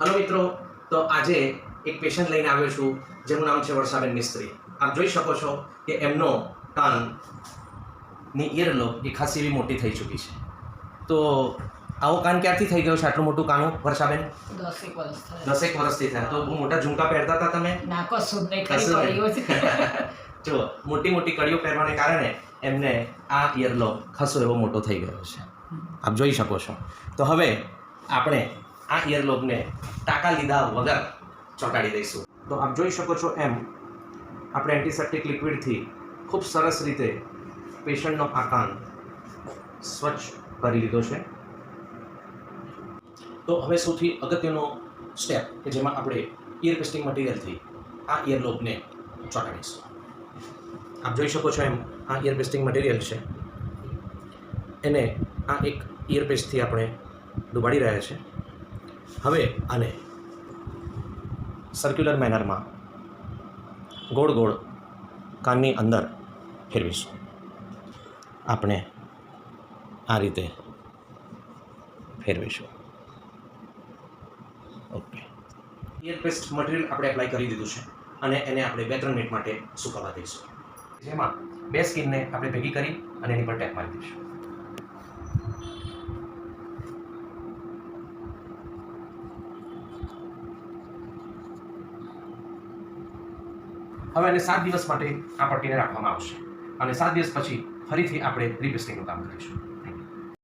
Hello મિત્રો તો આજે એક પેશન્ટ લઈને આવ્યો છું જેનું નામ છે વર્ષાબેન મિસ્ત્રી. આપ જોઈ શકો છો કે એમનો કાનની ઇયરલો એ ખાસી એવી મોટી થઈ ચૂકી છે. તો આવો કાન ક્યારથી થઈ ગયો છે? આટલું મોટું કાનું વર્ષાબેન? દસેક વર્ષ દસેક વર્ષથી થયા. તો બહુ મોટા ઝુમકા પહેરતા હતા તમે? ના કશું નહીં કશું જો મોટી મોટી કડીઓ પહેરવાને કારણે એમને આ ઇયરલો ખાસો એવો મોટો થઈ ગયો છે. આપ જોઈ શકો છો. તો હવે આપણે આ ઇયરલોબને ટાંકા લીધા વગર ચોંટાડી દઈશું. તો આપ જોઈ શકો છો એમ આપણે એન્ટિસેપ્ટિક લિક્વિડથી ખૂબ સરસ રીતે પેશન્ટનો આ સ્વચ્છ કરી લીધો છે. તો હવે સૌથી અગત્યનો સ્ટેપ કે જેમાં આપણે ઇયર પેસ્ટિંગ મટીરિયલથી આ ઇયરલોબને ચોંટાડીશું. આપ જોઈ શકો છો એમ આ ઇયર પેસ્ટિંગ મટીરિયલ છે. એને આ એક ઇયર પેસ્ટથી આપણે ડુબાડી રહ્યા છે. હવે આને સર્ક્યુલર મેનરમાં ગોળ ગોળ કાનની અંદર ફેરવીશું. આપણે આ રીતે ફેરવીશું. ઓકે ઇયર પેસ્ટ મટીરિયલ આપણે એપ્લાય કરી દીધું છે અને એને આપણે બે ત્રણ મિનિટ માટે સુકાવા દઈશું. જેમાં બે સ્કીનને આપણે ભેગી કરી અને એની પર ટેપ મારી દઈશું. હવે એને સાત દિવસ માટે આ પટ્ટીને રાખવામાં આવશે. અને સાત દિવસ પછી ફરીથી આપણે રિપેસ્ટિંગનું કામ કરીશું.